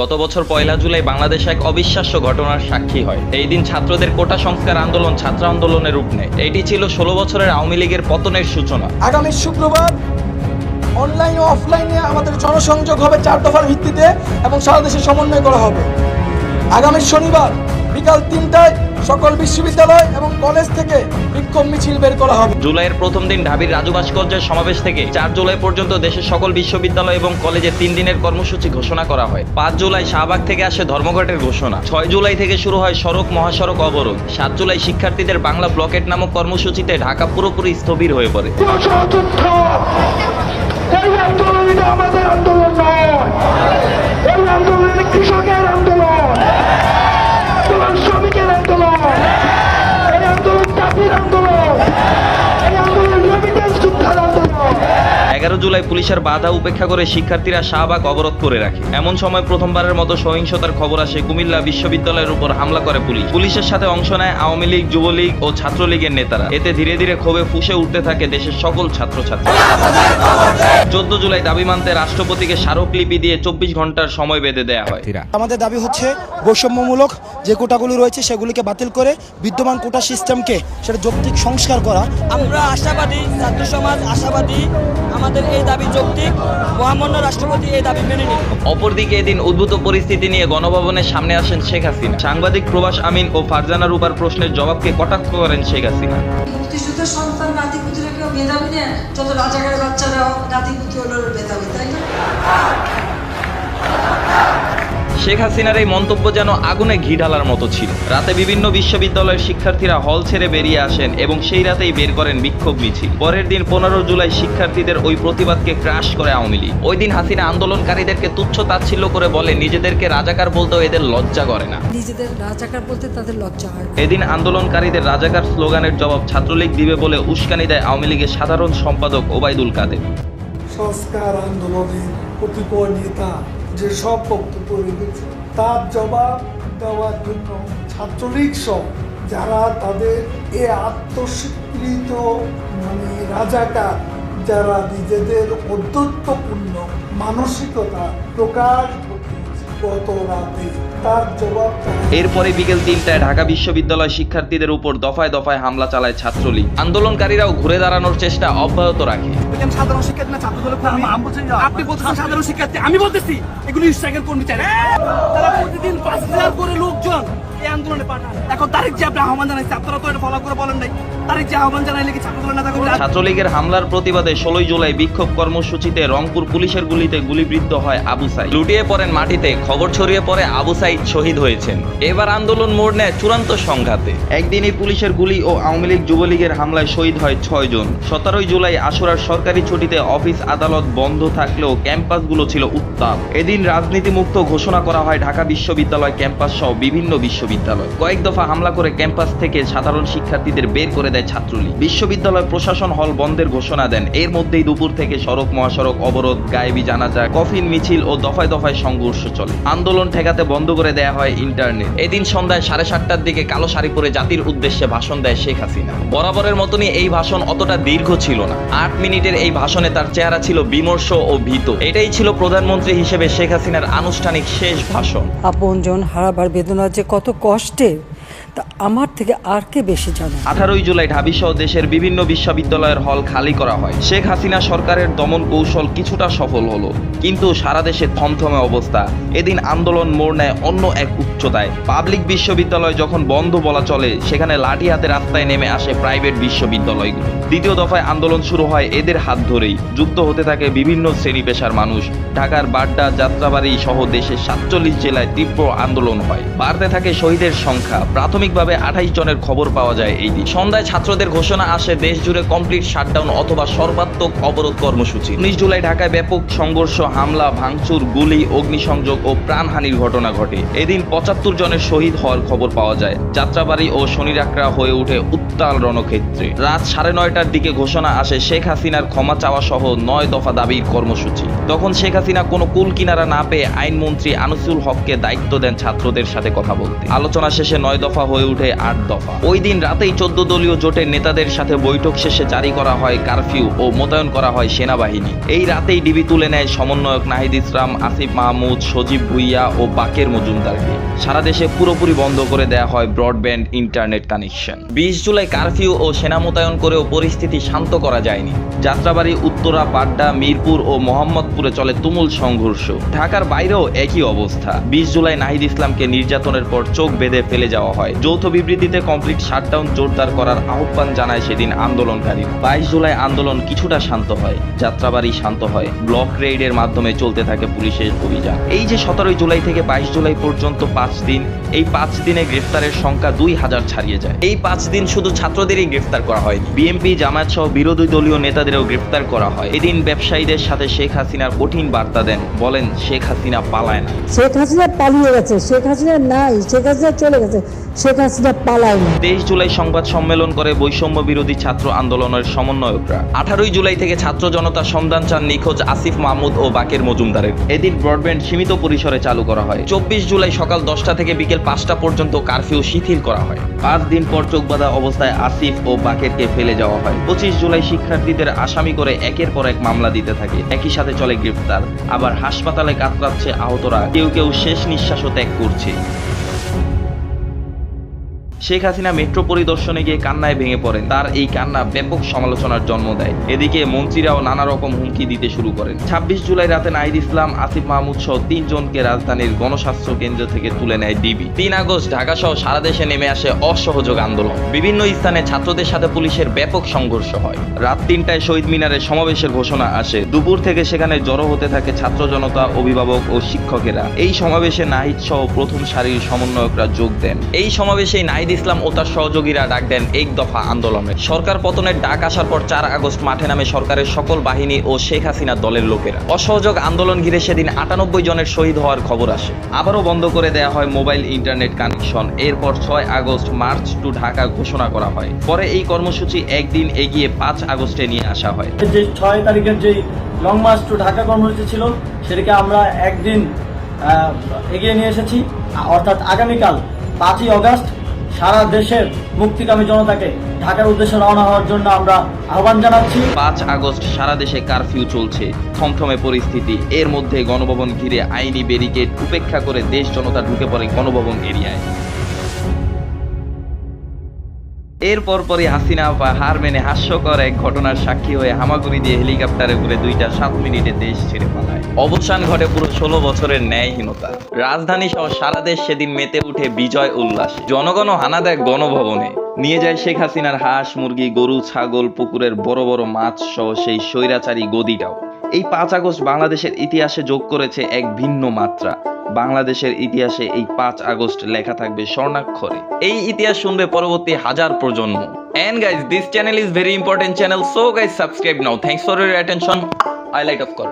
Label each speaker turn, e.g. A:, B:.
A: গত বছর পয়লা জুলাই বাংলাদেশ এক অবিশ্বাস্য ঘটনার সাক্ষী হয়। এই দিন ছাত্রদের কোটা সংস্কার আন্দোলন, ছাত্র আন্দোলনের রূপ নেয়। এটি ছিল ষোলো বছরের আওয়ামী লীগের পতনের সূচনা।
B: আগামী শুক্রবার অনলাইন ও অফলাইনে আমাদের জনসংযোগ হবে চার দফার ভিত্তিতে এবং সারা দেশে সমন্বয় করা হবে। আগামী শনিবার বিকাল তিনটায় সকল বিশ্ববিদ্যালয় এবং কলেজ থেকে বিক্ষোভ মিছিল বের করা হবে।
A: জুলাইয়ের প্রথম দিন ঢাবির রাজু ভাস্কর্যের সমাবেশ থেকে চার জুলাই পর্যন্ত দেশের সকল বিশ্ববিদ্যালয় এবং কলেজে তিন দিনের কর্মসূচি ঘোষণা করা হয়। পাঁচ জুলাই শাহবাগ থেকে আসে ধর্মঘটের ঘোষণা। ছয় জুলাই থেকে শুরু হয় সড়ক মহাসড়ক অবরোধ। সাত জুলাই শিক্ষার্থীদের বাংলা ব্লকেট নামক কর্মসূচিতে ঢাকা পুরোপুরি স্থবির হয়ে পড়ে।
C: এই আন্দোলন আমাদের আন্দোলন নয়। এই আন্দোলন কৃষকের আন্দোলন আন্দোলন
A: জুলাই পুলিশের বাধা উপেক্ষা করে শিক্ষার্থীরা শাহবাগ অবরোধ করে রাখে। এমন সময় প্রথমবারের মতো সহিংসতার খবর আসে কুমিল্লা বিশ্ববিদ্যালয়ের উপর হামলা করে পুলিশ। পুলিশের সাথে অংশ নেয় আওয়ামী লীগ যুবলীগ ও ছাত্রলীগের নেতারা। এতে ধীরে ধীরে ক্ষোভে ফুসে উঠতে থাকে দেশের সকল ছাত্রছাত্রী। চোদ্দ জুলাই দাবি মানতে রাষ্ট্রপতিকে স্মারকলিপি দিয়ে চব্বিশ ঘণ্টার সময় বেঁধে দেওয়া হয়।
B: আমাদের দাবি হচ্ছে বৈষম্যমূলক যে কোটাগুলি রয়েছে সেগুলিকে বাতিল করে বিদ্যমান কোটা সিস্টেমকে সেটা যৌক্তিক সংস্কার করা।
D: আমরা আশাবাদী ছাত্র সমাজ আশাবাদী আমাদের এই দাবি যৌক্তিক। মহামান্য রাষ্ট্রপতি এই দাবি মেনে নিন
A: অপরদিকে এদিন উদ্ভূত পরিস্থিতি নিয়ে গণভবনের সামনে আসেন শেখ হাসিনা। সাংবাদিক প্রবাস আমিন ও ফারজানা রুবার প্রশ্নের জবাবকে কটাক্ষ করেন শেখ হাসিনা।
E: সন্তান নাতিপুতিরা কেউ মেধাবী না যত রাজাকারের বাচ্চারাও নাতিপুতি হলো মেধাবী তাই না?
A: শেখ হাসিনার এই মন্তব্য যেন আগুনে ঘি ঢালার মতো ছিল। রাতে বিভিন্ন বিশ্ববিদ্যালয়ের শিক্ষার্থীরা হল ছেড়ে বেরিয়ে আসেন এবং সেই রাতেই বের করেন বিক্ষোভ মিছিল। পরের দিন পনেরো জুলাই শিক্ষার্থীদের ওই প্রতিবাদকে ক্রাশ করে আওয়ামী লীগ। ওই দিন হাসিনা আন্দোলনকারীদেরকে তুচ্ছ তাচ্ছিল্য করে বলে নিজেদেরকে রাজাকার বলতেও এদের লজ্জা করে না।
E: নিজেদের রাজাকার বলতে তাদের লজ্জা হয়
A: এদিন আন্দোলনকারীদের রাজাকার স্লোগানের জবাব ছাত্রলীগ দিবে বলে উস্কানি দেয় আওয়ামী লীগের সাধারণ সম্পাদক ওবায়দুল কাদের।
F: সংস্কার আন্দোলনে কতিপয় নেতা যে সব বক্তব্য রেখেছে, তার জবাব দেওয়ার জন্য ছাত্রলীগ সহ যারা তাদের এ আত্মস্বীকৃত মানে রাজাকার, যারা নিজেদের অধ্যত্বপূর্ণ মানসিকতা প্রকাশ তার জবাব
A: এরপরে বিকেল তিনটায় ঢাকা বিশ্ববিদ্যালয় শিক্ষার্থীদের উপর দফায় দফায় হামলা চালায় ছাত্রলীগ। আন্দোলনকারীরাও ঘুরে দাঁড়ানোর চেষ্টা অব্যাহত রাখে।
D: সাধারণ শিক্ষার্থী না ছাত্র দলের কর্মী আপনি বলতেছেন সাধারণ শিক্ষার্থী আমি বলতেছি এগুলো স্ট্রাইকের কর্মী চাই। তারা প্রতিদিন পাঁচ হাজার করে লোকজন এই আন্দোলনে পাঠান। এখন তারিখ যে আপনি আহ্বান জানাইছে আপনারা তো এটা ফলো করে বলেন নাই।
A: ছাত্রলীগের হামলার প্রতিবাদে ষোলোই জুলাই বিক্ষোভ কর্মসূচিতে রংপুর পুলিশের গুলিতে গুলিবিদ্ধ হয় আবু সাইদ। লুটিয়ে পড়েন মাটিতে খবর ছড়িয়ে পড়ে আবু সাইদ শহীদ হয়েছেন। এবার আন্দোলন মোড় নেয় চূড়ান্ত সংঘাতে। একদিনই পুলিশের গুলি ও আওয়ামী লীগ যুবলীগের হামলায় শহীদ হয় ছয় জন। সতেরোই জুলাই আশুরার সরকারি ছুটিতে অফিস আদালত বন্ধ থাকলেও ক্যাম্পাসগুলো ছিল উত্তাপ। এদিন রাজনীতি মুক্ত ঘোষণা করা হয় ঢাকা বিশ্ববিদ্যালয় ক্যাম্পাস সহ বিভিন্ন বিশ্ববিদ্যালয়। কয়েক দফা হামলা করে ক্যাম্পাস থেকে সাধারণ শিক্ষার্থীদের বের করে দেয় ছাত্রলীগ। বিশ্ববিদ্যালয় প্রশাসন হল বন্ধের ঘোষণা দেন। এর মধ্যেই দুপুর থেকে সড়ক মহাসড়ক অবরোধ, গায়েবী জানাজা, কফিন, মিছিল ও দফায় দফায় সংঘর্ষ চলে। আন্দোলন ঠেকাতে বন্ধ করে দেয়া হয় ইন্টারনেট। এদিন সন্ধ্যায় সাড়ে সাতটার দিকে কালো শাড়ি পরে জাতির উদ্দেশ্যে ভাষণ দেয় শেখ হাসিনা। বরাবরের মতনই এই ভাষণ অতটা দীর্ঘ ছিল না। আট মিনিটের এই ভাষণে তার চেহারা ছিল বিমর্ষ ও ভীত। এটাই ছিল প্রধানমন্ত্রী হিসেবে শেখ হাসিনার আনুষ্ঠানিক শেষ ভাষণ।
G: আপনজন হারাবার বেদনা যে কত কষ্টের তা আমার থেকে আর কে বেশি জানে?
A: আঠারোই জুলাই ঢাবি সহ দেশের বিভিন্ন বিশ্ববিদ্যালয়ের হল খালি করা হয়। শেখ হাসিনা সরকারের দমন কৌশল কিছুটা সফল হলো, কিন্তু সারা দেশে থমথমে অবস্থা। এদিন আন্দোলন মোড় নেয় অন্য এক উচ্চতায়। পাবলিক বিশ্ববিদ্যালয় যখন বন্ধ বলা চলে, সেখানে লাঠি হাতে রাস্তায় নেমে আসে প্রাইভেট বিশ্ববিদ্যালয়গুলো। দ্বিতীয় দফায় আন্দোলন শুরু হয় এদের হাত ধরেই। যুক্ত হতে থাকে বিভিন্ন শ্রেণি পেশার মানুষ। ঢাকার বাড্ডা, যাত্রাবাড়ি সহ দেশের সাতচল্লিশ জেলায় তীব্র আন্দোলন হয়। বাড়তে থাকে শহীদের সংখ্যা। প্রাথমিকভাবে আঠাইশ জনের খবর পাওয়া যায় এই দিন। সন্ধ্যায় ছাত্রদের ঘোষণা আসে দেশ জুড়ে কমপ্লিট শাটডাউন অথবা সর্বাত্মক অবরোধ কর্মসূচি। উনিশ জুলাই ঢাকায় ব্যাপক সংঘর্ষ, হামলা, ভাঙচুর, গুলি, অগ্নিসংযোগ ও প্রাণহানির ঘটনা ঘটে। এদিন পঁচাত্তর জনের শহীদ হওয়ার খবর পাওয়া যায়। যাত্রাবাড়ি ও শনিরাকড়া হয়ে ওঠে উত্তাল রণক্ষেত্রে। রাত সাড়ে নয়টার দিকে ঘোষণা আসে, শেখ হাসিনার ক্ষমা চাওয়া সহ নয় দফা দাবির কর্মসূচি। তখন শেখ হাসিনা কোনো কুল কিনারা না পেয়ে আইনমন্ত্রী আনিসুল হককে দায়িত্ব দেন ছাত্রদের সাথে কথা বলতে। আলোচনা শেষে নয় দফা হয়ে ওঠে আট দফা। ওই দিন রাতেই চোদ্দ দলীয় জোটের নেতাদের সাথে বৈঠক শেষে জারি করা হয় কারফিউ ও মোতায়েন করা হয় সেনাবাহিনী। এই রাতেই ডিবি তুলে নেয় সমন্বয়ক নাহিদ ইসলাম, আসিফ মাহমুদ, সজীব ভুইয়া ও বাকের মজুমদারকে। সারা দেশে পুরোপুরি বন্ধ করে দেয়া হয় ব্রডব্যান্ড ইন্টারনেট কানেকশন। বিশ জুলাই কারফিউ ও সেনা মোতায়েন করেও পরিস্থিতি শান্ত করা যায়নি। যাত্রাবাড়ি, উত্তরা, পাড্ডা, মিরপুর ও মোহাম্মদপুরে চলে তুমুল সংঘর্ষ। ঢাকার বাইরেও একই অবস্থা। বিশ জুলাই নাহিদ ইসলামকে নির্যাতনের পর চোখ বেঁধে ফেলে যাওয়া হয়। যৌথ বিবৃতিতে কমপ্লিট শাটডাউন জোরদার করার আহ্বান জানায় সেদিন আন্দোলনকারী। বাইশ জুলাই আন্দোলন কিছুটা শান্ত হয়, যাত্রাবাড়ি শান্ত হয়, ব্লক রেইডের মাধ্যমে চলতে থাকে পুলিশের অভিযান। এই যে সতেরোই জুলাই থেকে বাইশ জুলাই পর্যন্ত পাঁচ দিন এই পাঁচ দিনে গ্রেফতারের সংখ্যা দুই হাজার ছাড়িয়ে যায়। এই পাঁচ দিন শুধু ছাত্রদেরই গ্রেফতার করা হয়নি। বিএনপি জামায়াত সহ বিরোধী দলীয় নেতাদেরও গ্রেফতার করা হয়। এদিন ব্যবসায়ীদের সাথে শেখ হাসিনার কঠিন বার্তা দেন। বলেন শেখ হাসিনা পালায় না।
H: শেখ হাসিনা পালিয়ে গেছে। শেখ হাসিনা নাই। শেখ হাসিনা চলে গেছে। শেখ হাসিনা পালায় না।
A: তেইশ জুলাই সংবাদ সম্মেলন করে বৈষম্য বিরোধী ছাত্র আন্দোলনের সমন্বয়করা। আঠারোই জুলাই থেকে ছাত্র জনতা সন্ধান চান নিখোঁজ আসিফ মাহমুদ ও বাকের মজুমদারের। এদিন ব্রডব্যান্ড সীমিত পরিসরে চালু করা হয়। চব্বিশ জুলাই সকাল দশটা থেকে বিকেল পাঁচটা পর্যন্ত কারফিউ শিথিল করা হয়। পাঁচ দিন পর চোখবাঁধা অবস্থায় আসিফ ও বাকেরকে ফেলে যাওয়া হয়। পঁচিশ জুলাই শিক্ষার্থীদের আসামি করে একের পর এক মামলা দিতে থাকে। একই সাথে চলে গ্রেফতার আবার হাসপাতালে কাতরাচ্ছে আহতরা। কেউ কেউ শেষ নিঃশ্বাসও ত্যাগ করছে। শেখ হাসিনা মেট্রো পরিদর্শনে গিয়ে কান্নায় ভেঙে পড়েন। তার এই কান্না ব্যাপক সমালোচনার জন্ম দেয়। এদিকে মন্ত্রীরাও নানা রকম হুমকি দিতে শুরু করেন। ছাব্বিশ জুলাই রাতে নাহিদ ইসলাম, আসিফ মাহমুদ সহ তিনজনকে রাজধানীর গণস্বাস্থ্য কেন্দ্র থেকে তুলে নেয় ডিবি। তিন আগস্ট ঢাকা সহ সারা দেশে নেমে আসে অসহযোগ আন্দোলন। বিভিন্ন স্থানে ছাত্রদের সাথে পুলিশের ব্যাপক সংঘর্ষ হয়। রাত তিনটায় শহীদ মিনারে সমাবেশের ঘোষণা আসে। দুপুর থেকে সেখানে জড়ো হতে থাকে ছাত্র জনতা, অভিভাবক ও শিক্ষকেরা। এই সমাবেশে নাহিদ সহ প্রথম সারির সমন্বয়করা যোগ দেন। এই সমাবেশে নাহিদ ইসলাম ও তার সহযোগীরা ডাক দেন এক দফা আন্দোলনে। সরকার পতনের ডাক আসার পর চার আগস্ট মাঠে নামে সরকারের সকল বাহিনী ও শেখ হাসিনা দলের লোকেরা। অসহযোগ আন্দোলন ঘিরে সেদিন আটানব্বই জনের শহীদ হওয়ার খবর আসে। আবারও বন্ধ করে দেয়া হয় মোবাইল ইন্টারনেট কানেকশন। এরপর ছয় আগস্ট মার্চ টু ঢাকা ঘোষণা করা হয়। পরে এই কর্মসূচি একদিন এগিয়ে পাঁচ আগস্টে নিয়ে আসা হয়।
I: যে ছয় তারিখের যে লং মার্চ টু ঢাকা কর্মসূচি ছিল, সেটাকে আমরা একদিন এগিয়ে নিয়ে এসেছি। অর্থাৎ আগামীকাল পাঁচই অগস্ট সারা দেশের মুক্তিকামী জনতাকে ঢাকার উদ্দেশ্যে রওনা হওয়ার জন্য আমরা আহ্বান জানাচ্ছি।
A: পাঁচ আগস্ট সারা দেশে কারফিউ চলছে। থমথমে পরিস্থিতি। এর মধ্যে গণভবন ঘিরে আইনি ব্যারিকেড উপেক্ষা করে দেশ জনতা ঢুকে পড়ে গণভবন এরিয়ায়। এর পরপরই হাসিনা বা হার মেনে হাস্যকর এক ঘটনার সাক্ষী হয়ে হামাগুড়ি দিয়ে হেলিকপ্টারে করে দুইটা সাত মিনিটে দেশ ছেড়ে পালায়। অবসান ঘটে পুরো ষোলো বছরের ন্যায়হীনতা। রাজধানী সহ সারা দেশ সেদিন মেতে উঠে বিজয় উল্লাস। জনগণ হানা দেয় গণভবনে। নিয়ে যায় শেখ হাসিনার হাঁস, মুরগি, গরু, ছাগল, পুকুরের বড় বড় মাছ সহ সেই স্বৈরাচারী গদিটাও এই পাঁচ আগস্ট বাংলাদেশের ইতিহাসে যোগ করেছে এক ভিন্ন মাত্রা। বাংলাদেশের ইতিহাসে এই পাঁচ আগস্ট লেখা থাকবে স্বর্ণাক্ষরে। এই ইতিহাস শুনবে পরবর্তী হাজার প্রজন্ম। And guys this channel is very important channel so guys subscribe now thanks for your attention I light off কর